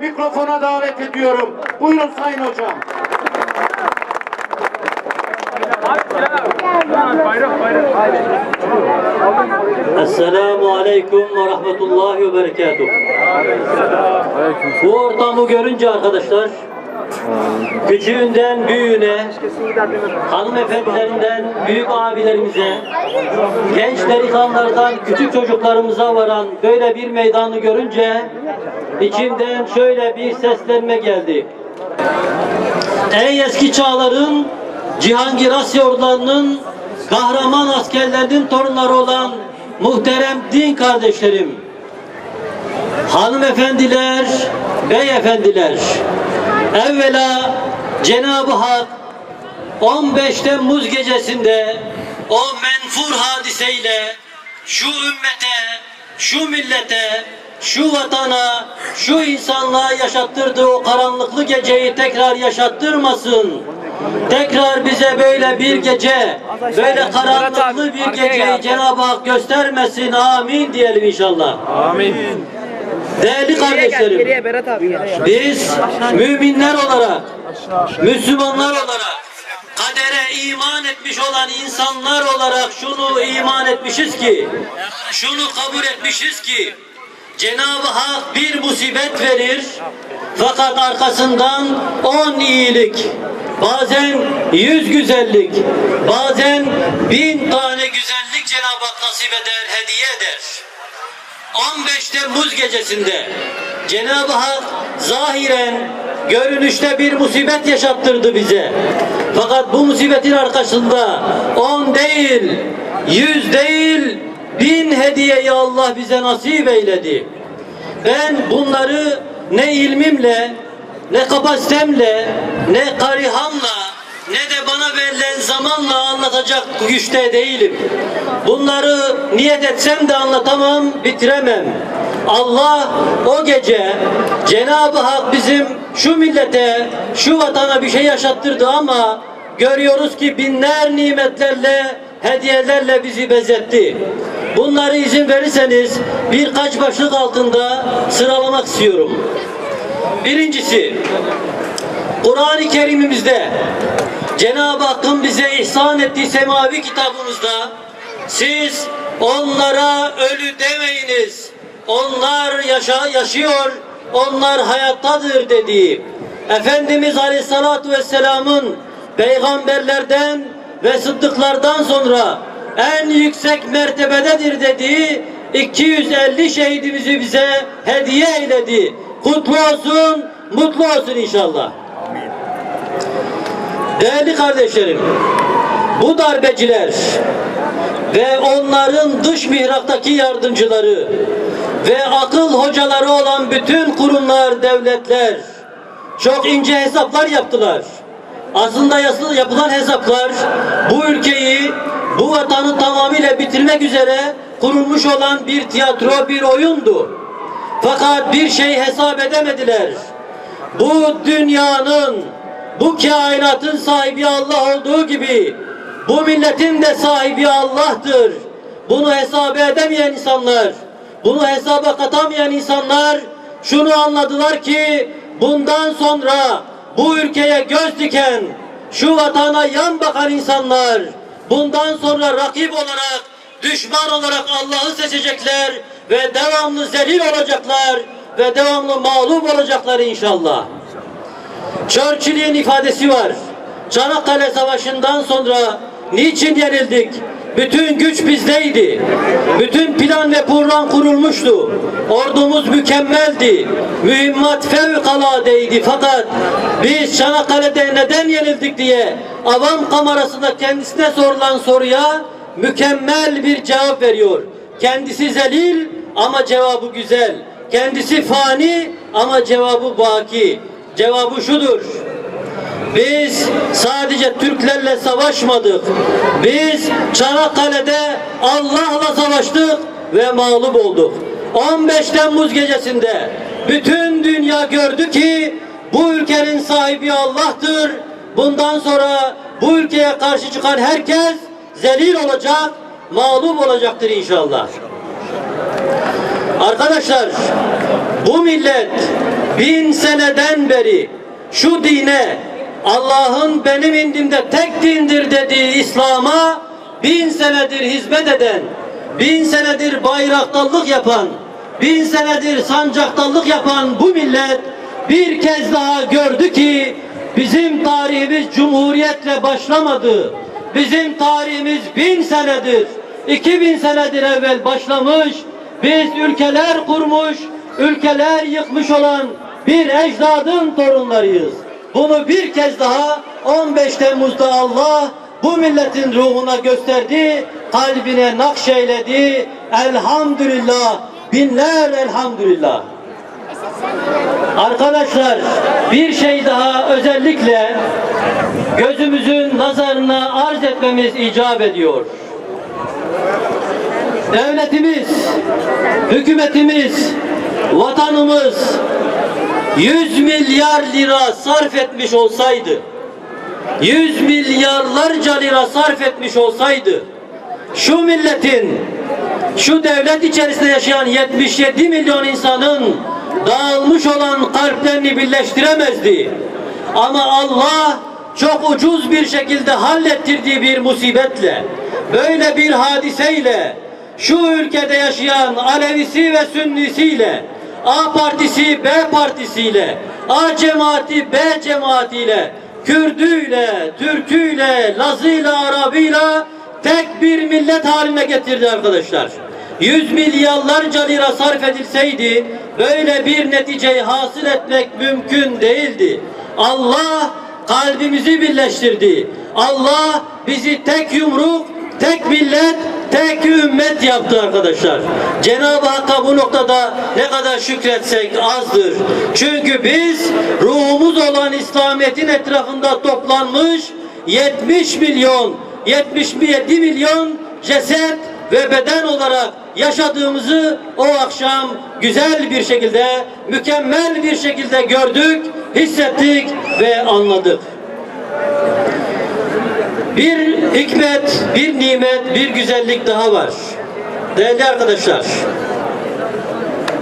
mikrofona davet ediyorum. Buyurun Sayın Hocam. Esselamu Aleyküm ve Rahmetullahi ve Berekatuhu. Bu ortamı görünce arkadaşlar, küçüğünden büyüğüne, hanımefendilerinden büyük abilerimize, genç delikanlılardan küçük çocuklarımıza varan böyle bir meydanı görünce içimden şöyle bir seslenme geldi. Ey eski çağların Cihangir Asya ordularının kahraman askerlerinin torunları olan muhterem din kardeşlerim, hanımefendiler, beyefendiler, evvela Cenab-ı Hak 15 Temmuz gecesinde o menfur hadiseyle şu ümmete, şu millete, şu vatana, şu insanlığa yaşattırdığı o karanlıklı geceyi tekrar yaşattırmasın. Tekrar bize böyle bir gece, böyle karanlıklı bir geceyi Cenab-ı Hak göstermesin. Amin diyelim inşallah. Amin. Değerli kardeşlerim, biz müminler olarak, Müslümanlar olarak, kadere iman etmiş olan insanlar olarak şunu iman etmişiz ki, şunu kabul etmişiz ki, Cenab-ı Hak bir musibet verir, fakat arkasından on iyilik, bazen yüz güzellik, bazen bin tane güzellik Cenab-ı Hak nasip eder, hediye eder. 15 Temmuz gecesinde Cenab-ı Hak zahiren görünüşte bir musibet yaşattırdı bize. Fakat bu musibetin arkasında 10 değil, 100 değil, bin hediyeyi Allah bize nasip eyledi. Ben bunları ne ilmimle, ne kapasitemle, ne karihamla, ne de bana verilen zamanla anlatacak güçte değilim. Bunları niyet etsem de anlatamam, bitiremem. Allah o gece Cenab-ı Hak bizim şu millete, şu vatana bir şey yaşattırdı ama görüyoruz ki binler nimetlerle, hediyelerle bizi bezetti. Bunları izin verirseniz birkaç başlık altında sıralamak istiyorum. Birincisi, Kur'an-ı Kerim'imizde Cenab-ı Hakk'ın bize ihsan ettiği semavi kitabımızda siz onlara ölü demeyiniz. Onlar yaşa, yaşıyor, onlar hayattadır dediği Efendimiz Aleyhisselatü Vesselam'ın peygamberlerden ve sıddıklardan sonra en yüksek mertebededir dediği 250 şehidimizi bize hediye eyledi. Kutlu olsun, mutlu olsun inşallah. Değerli kardeşlerim, bu darbeciler ve onların dış mihraktaki yardımcıları ve akıl hocaları olan bütün kurumlar, devletler çok ince hesaplar yaptılar. Aslında yapılan hesaplar bu ülkeyi, bu vatanı tamamıyla bitirmek üzere kurulmuş olan bir tiyatro, bir oyundu. Fakat bir şey hesap edemediler. Bu dünyanın, bu kainatın sahibi Allah olduğu gibi bu milletin de sahibi Allah'tır. Bunu hesap edemeyen insanlar, bunu hesaba katamayan insanlar şunu anladılar ki bundan sonra bu ülkeye göz diken, şu vatana yan bakan insanlar bundan sonra rakip olarak, düşman olarak Allah'ı seçecekler ve devamlı zelil olacaklar ve devamlı mağlup olacaklar inşallah. Churchill'in ifadesi var. Çanakkale Savaşı'ndan sonra niçin yenildik? Bütün güç bizdeydi. Bütün plan ve program kurulmuştu. Ordumuz mükemmeldi. Mühimmat fevkaladeydi. Fakat biz Çanakkale'de neden yenildik diye avam kamerasında kendisine sorulan soruya mükemmel bir cevap veriyor. Kendisi zelil ama cevabı güzel. Kendisi fani ama cevabı baki. Cevabı şudur. Biz sadece Türklerle savaşmadık. Biz Çanakkale'de Allah'la savaştık ve mağlup olduk. 15 Temmuz gecesinde bütün dünya gördü ki bu ülkenin sahibi Allah'tır. Bundan sonra bu ülkeye karşı çıkan herkes zelil olacak, mağlup olacaktır inşallah. Arkadaşlar bu millet bin seneden beri şu dine Allah'ın benim indimde tek dindir dediği İslam'a bin senedir hizmet eden, bin senedir bayraktarlık yapan, bin senedir sancaktarlık yapan bu millet bir kez daha gördü ki bizim tarihimiz cumhuriyetle başlamadı. Bizim tarihimiz bin senedir, iki bin senedir evvel başlamış. Biz ülkeler kurmuş, ülkeler yıkmış olan bir ecdadın torunlarıyız. Bunu bir kez daha 15 Temmuz'da Allah bu milletin ruhuna gösterdi, kalbine nakşeyledi. Elhamdülillah, binler elhamdülillah. Arkadaşlar bir şey daha özellikle gözümüzün nazarına arz etmemiz icap ediyor. Devletimiz, hükümetimiz, vatanımız 100 milyar lira sarf etmiş olsaydı, 100 milyarlarca lira sarf etmiş olsaydı, şu milletin, şu devlet içerisinde yaşayan 77 milyon insanın dağılmış olan kalplerini birleştiremezdi. Ama Allah çok ucuz bir şekilde hallettirdiği bir musibetle, böyle bir hadiseyle, şu ülkede yaşayan Alevisi ve Sünnisiyle, A partisi B partisiyle, A cemaati B cemaatiyle, Kürdüyle, Türküyle, Lazıyla, Arabıyla tek bir millet haline getirdi arkadaşlar. Yüz milyarlarca lira sarf edilseydi böyle bir neticeyi hasıl etmek mümkün değildi. Allah kalbimizi birleştirdi. Allah bizi tek yumruk, tek millet, tek ümmet yaptı arkadaşlar. Cenab-ı Hakk'a bu noktada ne kadar şükretsek azdır. Çünkü biz ruhumuz olan İslamiyet'in etrafında toplanmış 70 milyon, 77 milyon ceset ve beden olarak yaşadığımızı o akşam güzel bir şekilde, mükemmel bir şekilde gördük, hissettik ve anladık. Bir hikmet, bir nimet, bir güzellik daha var. Değerli arkadaşlar,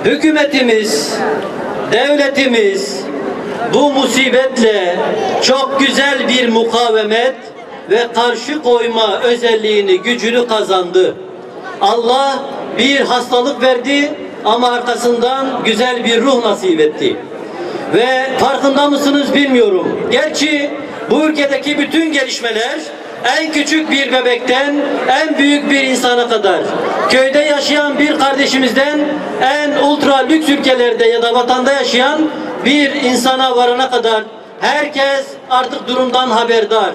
hükümetimiz, devletimiz bu musibetle çok güzel bir mukavemet ve karşı koyma özelliğini, gücünü kazandı. Allah bir hastalık verdi ama arkasından güzel bir ruh nasip etti. Ve farkında mısınız bilmiyorum. Gerçi bu ülkedeki bütün gelişmeler en küçük bir bebekten en büyük bir insana kadar köyde yaşayan bir kardeşimizden en ultra lüks ülkelerde ya da vatanda yaşayan bir insana varana kadar herkes artık durumdan haberdar.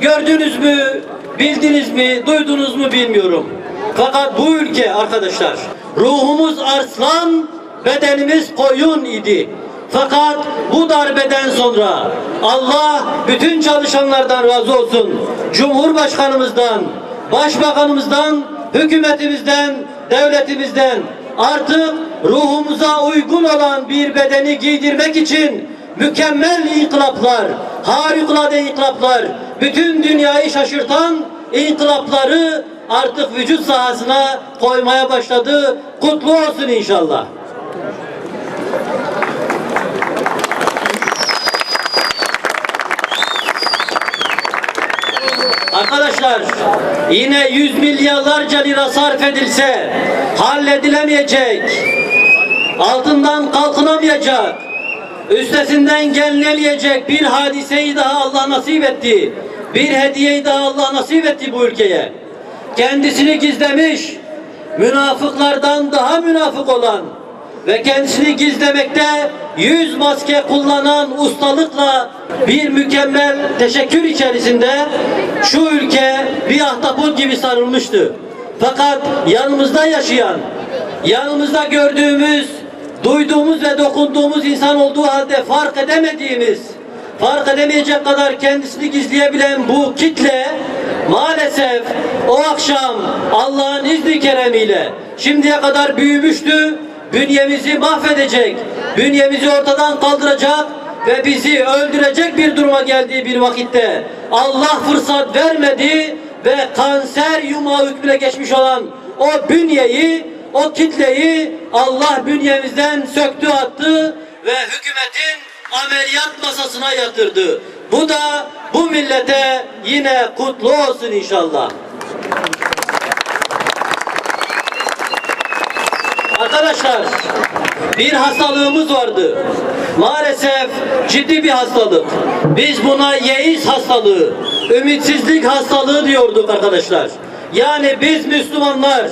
Gördünüz mü, bildiniz mi, duydunuz mu bilmiyorum. Fakat bu ülke arkadaşlar ruhumuz arslan, bedenimiz koyun idi. Fakat bu darbeden sonra Allah bütün çalışanlardan razı olsun. Cumhurbaşkanımızdan, başbakanımızdan, hükümetimizden, devletimizden artık ruhumuza uygun olan bir bedeni giydirmek için mükemmel inkılaplar, harikulade inkılaplar, bütün dünyayı şaşırtan inkılapları artık vücut sahasına koymaya başladı. Kutlu olsun inşallah. Arkadaşlar yine yüz milyarlarca lira sarf edilse halledilemeyecek, altından kalkınamayacak, üstesinden gelinemeyecek bir hadiseyi daha Allah nasip etti. Bir hediyeyi daha Allah nasip etti bu ülkeye. Kendisini gizlemiş, münafıklardan daha münafık olan ve kendisini gizlemekte yüz maske kullanan ustalıkla bir mükemmel teşekkür içerisinde şu ülke bir ahtapot gibi sarılmıştı. Fakat yanımızda yaşayan, yanımızda gördüğümüz, duyduğumuz ve dokunduğumuz insan olduğu halde fark edemediğimiz, fark edemeyecek kadar kendisini gizleyebilen bu kitle maalesef o akşam Allah'ın izni keremiyle şimdiye kadar büyümüştü, bünyemizi mahvedecek, bünyemizi ortadan kaldıracak ve bizi öldürecek bir duruma geldiği bir vakitte Allah fırsat vermedi ve kanser yumağı hükmüne geçmiş olan o bünyeyi, o kitleyi Allah bünyemizden söktü attı ve hükümetin ameliyat masasına yatırdı. Bu da bu millete yine kutlu olsun inşallah. Arkadaşlar bir hastalığımız vardı. Maalesef ciddi bir hastalık. Biz buna yeis hastalığı, ümitsizlik hastalığı diyorduk arkadaşlar. Yani biz Müslümanlar,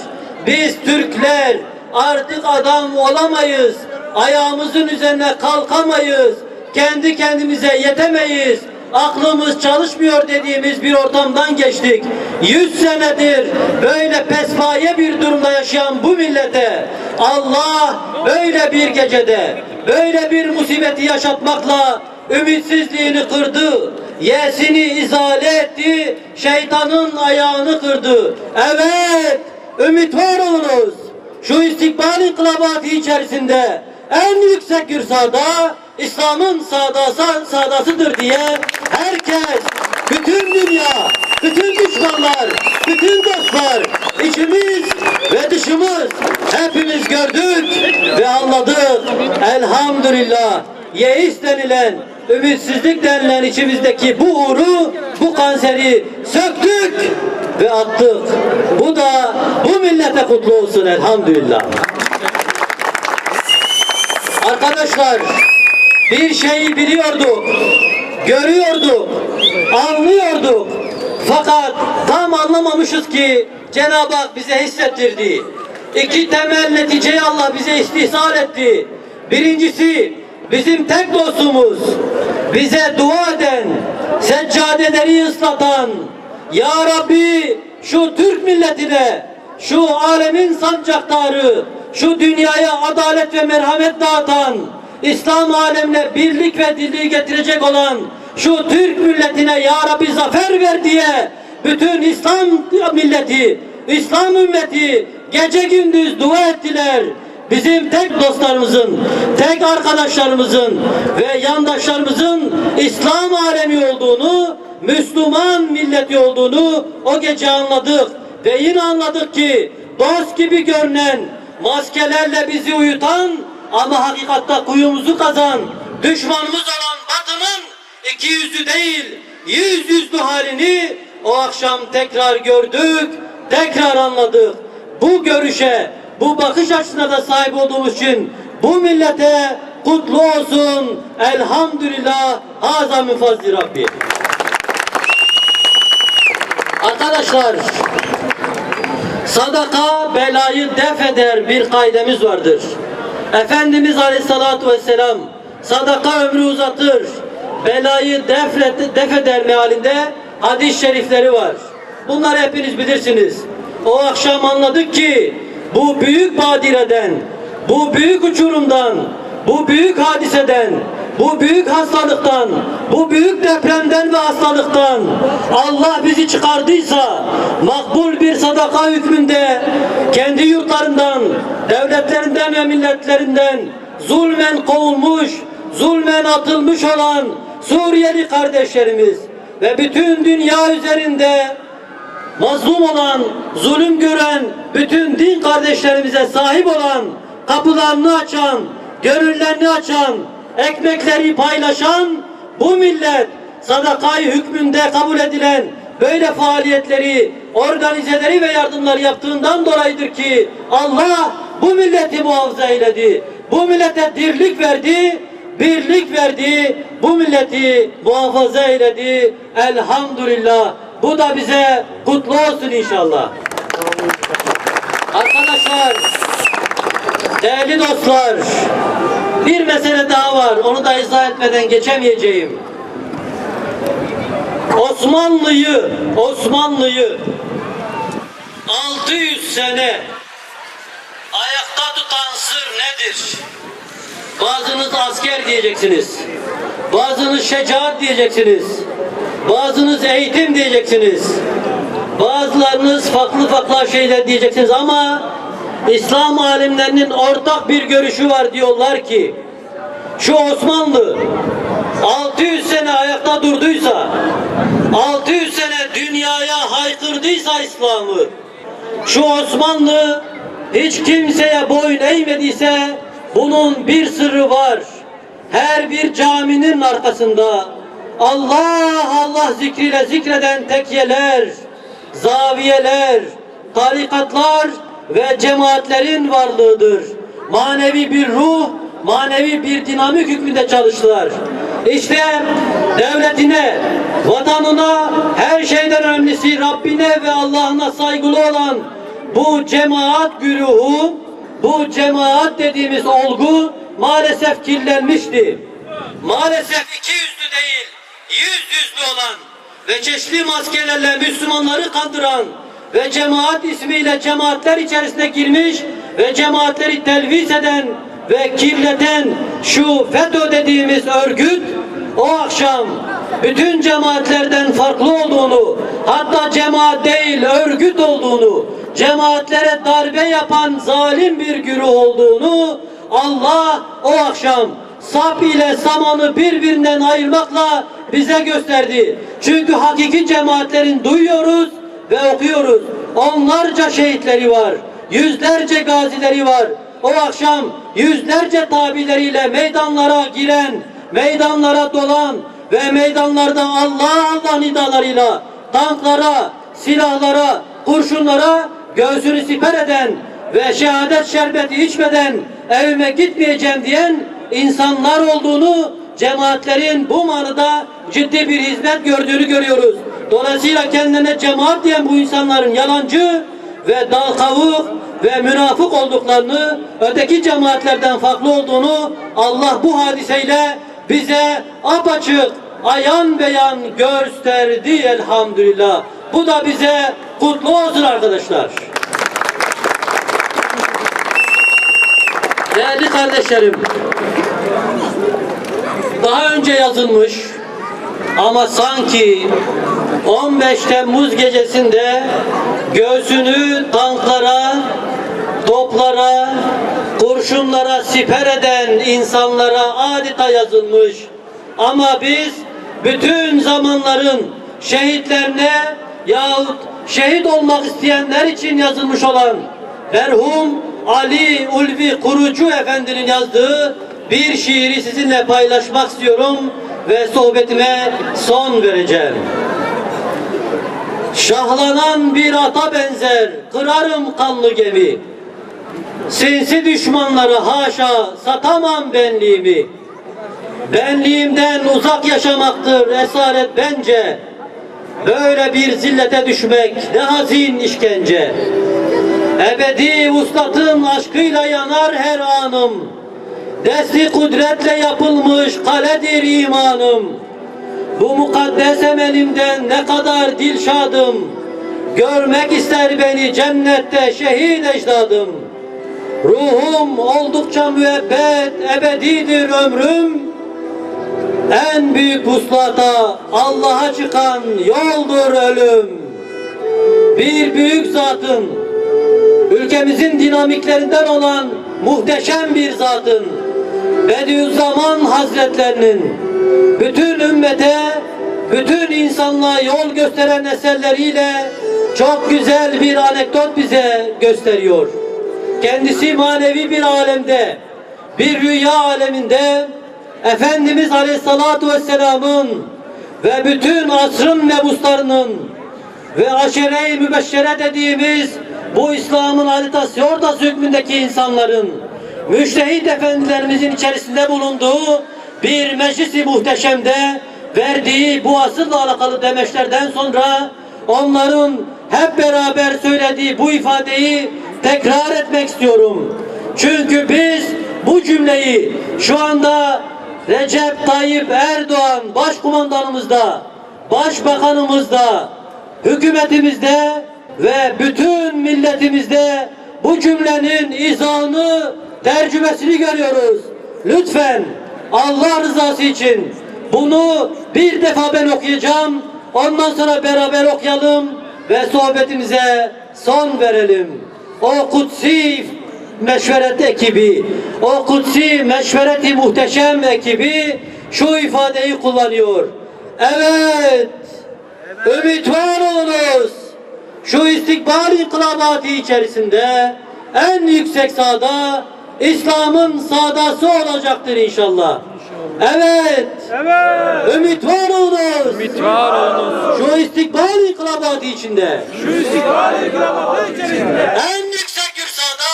biz Türkler artık adam olamayız. Ayağımızın üzerine kalkamayız. Kendi kendimize yetemeyiz aklımız çalışmıyor dediğimiz bir ortamdan geçtik. Yüz senedir böyle pespaye bir durumda yaşayan bu millete Allah böyle bir gecede böyle bir musibeti yaşatmakla ümitsizliğini kırdı. Yesini izale etti. Şeytanın ayağını kırdı. Evet, ümit olunuz. Şu istikbal inkılabatı içerisinde en yüksek gürsada İslam'ın sağdası, sağdasıdır diye herkes, bütün dünya, bütün düşmanlar, bütün dostlar, içimiz ve dışımız hepimiz gördük ve anladık. Elhamdülillah yeis denilen, ümitsizlik denilen içimizdeki bu uğru, bu kanseri söktük ve attık. Bu da bu millete kutlu olsun elhamdülillah. Arkadaşlar bir şeyi biliyorduk, görüyorduk, anlıyorduk. Fakat tam anlamamışız ki Cenab-ı Hak bize hissettirdi. İki temel neticeyi Allah bize istihsal etti. Birincisi bizim tek dostumuz, bize dua eden, seccadeleri ıslatan, Ya Rabbi şu Türk milletine, şu alemin sancaktarı, şu dünyaya adalet ve merhamet dağıtan, İslam alemine birlik ve dirliği getirecek olan şu Türk milletine Ya Rabbi zafer ver diye bütün İslam milleti, İslam ümmeti gece gündüz dua ettiler. Bizim tek dostlarımızın, tek arkadaşlarımızın ve yandaşlarımızın İslam alemi olduğunu, Müslüman milleti olduğunu o gece anladık. Ve yine anladık ki dost gibi görünen, maskelerle bizi uyutan ama hakikatte kuyumuzu kazan, düşmanımız olan batının iki yüzlü değil, yüz yüzlü halini o akşam tekrar gördük, tekrar anladık. Bu görüşe, bu bakış açısına da sahip olduğumuz için bu millete kutlu olsun. Elhamdülillah. Haza min fazli Rabbi. Arkadaşlar, sadaka belayı def eder bir kaidemiz vardır. Efendimiz Aleyhisselatü Vesselam sadaka ömrü uzatır, belayı def, def eder mealinde hadis-i şerifleri var. Bunları hepiniz bilirsiniz. O akşam anladık ki bu büyük badireden, bu büyük uçurumdan, bu büyük hadiseden, bu büyük hastalıktan, bu büyük depremden ve hastalıktan Allah bizi çıkardıysa makbul bir sadaka hükmünde kendi yurtlarından, devletlerinden ve milletlerinden zulmen kovulmuş, zulmen atılmış olan Suriyeli kardeşlerimiz ve bütün dünya üzerinde mazlum olan, zulüm gören bütün din kardeşlerimize sahip olan, kapılarını açan, gönüllerini açan, ekmekleri paylaşan bu millet sadakayı hükmünde kabul edilen böyle faaliyetleri, organizeleri ve yardımları yaptığından dolayıdır ki Allah bu milleti muhafaza eyledi. Bu millete dirlik verdi, birlik verdi, bu milleti muhafaza eyledi. Elhamdülillah. Bu da bize kutlu olsun inşallah. Arkadaşlar, değerli dostlar, bir mesele daha var. Onu da izah etmeden geçemeyeceğim. Osmanlı'yı, Osmanlı'yı 600 sene ayakta tutan sır nedir? Bazınız asker diyeceksiniz. Bazınız şecaat diyeceksiniz. Bazınız eğitim diyeceksiniz. Bazılarınız farklı farklı şeyler diyeceksiniz ama İslam alimlerinin ortak bir görüşü var diyorlar ki şu Osmanlı 600 sene ayakta durduysa 600 sene dünyaya haykırdıysa İslam'ı şu Osmanlı hiç kimseye boyun eğmediyse bunun bir sırrı var. her bir caminin arkasında Allah Allah zikriyle zikreden tekiyeler, zaviyeler, tarikatlar ve cemaatlerin varlığıdır. Manevi bir ruh, manevi bir dinamik hükmünde çalıştılar. İşte devletine, vatanına, her şeyden önemlisi Rabbine ve Allah'ına saygılı olan bu cemaat güruhu, bu cemaat dediğimiz olgu maalesef kirlenmişti. Maalesef iki yüzlü değil, yüz yüzlü olan ve çeşitli maskelerle Müslümanları kandıran ve cemaat ismiyle cemaatler içerisine girmiş ve cemaatleri telvis eden ve kirleten şu FETÖ dediğimiz örgüt o akşam bütün cemaatlerden farklı olduğunu hatta cemaat değil örgüt olduğunu cemaatlere darbe yapan zalim bir güruh olduğunu Allah o akşam sap ile samanı birbirinden ayırmakla bize gösterdi. Çünkü hakiki cemaatlerin duyuyoruz ve okuyoruz. Onlarca şehitleri var. Yüzlerce gazileri var. O akşam yüzlerce tabileriyle meydanlara giren, meydanlara dolan ve meydanlarda Allah Allah nidalarıyla tanklara, silahlara, kurşunlara göğsünü siper eden ve şehadet şerbeti içmeden evime gitmeyeceğim diyen insanlar olduğunu cemaatlerin bu manada ciddi bir hizmet gördüğünü görüyoruz. Dolayısıyla kendine cemaat diyen bu insanların yalancı ve dal kavuk ve münafık olduklarını, öteki cemaatlerden farklı olduğunu Allah bu hadiseyle bize apaçık, ayan beyan gösterdi elhamdülillah. Bu da bize kutlu olsun arkadaşlar. Değerli kardeşlerim, daha önce yazılmış ama sanki 15 Temmuz gecesinde göğsünü tanklara, toplara, kurşunlara siper eden insanlara adeta yazılmış. Ama biz bütün zamanların şehitlerine yahut şehit olmak isteyenler için yazılmış olan merhum Ali Ulvi Kurucu Efendi'nin yazdığı bir şiiri sizinle paylaşmak istiyorum ve sohbetime son vereceğim. Şahlanan bir ata benzer kırarım kanlı gemi. Sinsi düşmanlara haşa satamam benliğimi. Benliğimden uzak yaşamaktır esaret bence. Böyle bir zillete düşmek ne hazin işkence. Ebedi vuslatın aşkıyla yanar her anım. Desti kudretle yapılmış kaledir imanım. Bu mukaddes emelimden ne kadar dilşadım. Görmek ister beni cennette şehit ecdadım. Ruhum oldukça müebbet, ebedidir ömrüm. En büyük vuslata Allah'a çıkan yoldur ölüm. Bir büyük zatın, ülkemizin dinamiklerinden olan muhteşem bir zatın, Bediüzzaman Hazretlerinin bütün ümmete, bütün insanlığa yol gösteren eserleriyle çok güzel bir anekdot bize gösteriyor. Kendisi manevi bir alemde, bir rüya aleminde Efendimiz Aleyhisselatü Vesselam'ın ve bütün asrın mebuslarının ve aşere-i mübeşşere dediğimiz bu İslam'ın haritası yordası hükmündeki insanların müştehit efendilerimizin içerisinde bulunduğu bir meclisi muhteşemde verdiği bu asırla alakalı demeçlerden sonra onların hep beraber söylediği bu ifadeyi tekrar etmek istiyorum. Çünkü biz bu cümleyi şu anda Recep Tayyip Erdoğan başkumandanımızda, başbakanımızda, hükümetimizde ve bütün milletimizde bu cümlenin izahını, tercümesini görüyoruz. Lütfen Allah rızası için bunu bir defa ben okuyacağım. Ondan sonra beraber okuyalım ve sohbetimize son verelim. O kutsi meşveret ekibi, o kutsi meşvereti muhteşem ekibi şu ifadeyi kullanıyor. Evet, ümit var olunuz. Şu istikbal inkılabatı içerisinde en yüksek sağda İslam'ın sağdası olacaktır inşallah. Evet. Evet. Ümit var olunuz. Ümit var olunuz. Şu istikbal inkılabatı içinde. Şu istiklal ikramatı içerisinde. En yüksek gürsada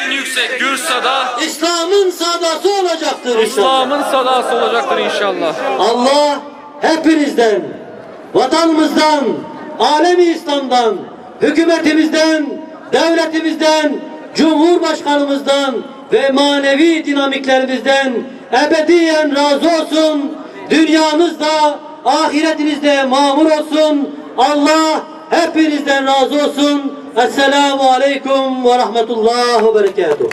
En yüksek Gürsa'da İslam'ın sadası olacaktır inşallah. İslam'ın sadası olacaktır inşallah. Allah hepinizden, vatanımızdan, alemi İslam'dan, hükümetimizden, devletimizden, Cumhurbaşkanımızdan ve manevi dinamiklerimizden ebediyen razı olsun. Dünyanızda, ahiretinizde mamur olsun. Allah hepinizden razı olsun. Esselamu Aleyküm ve Rahmetullah ve Berekatuhu.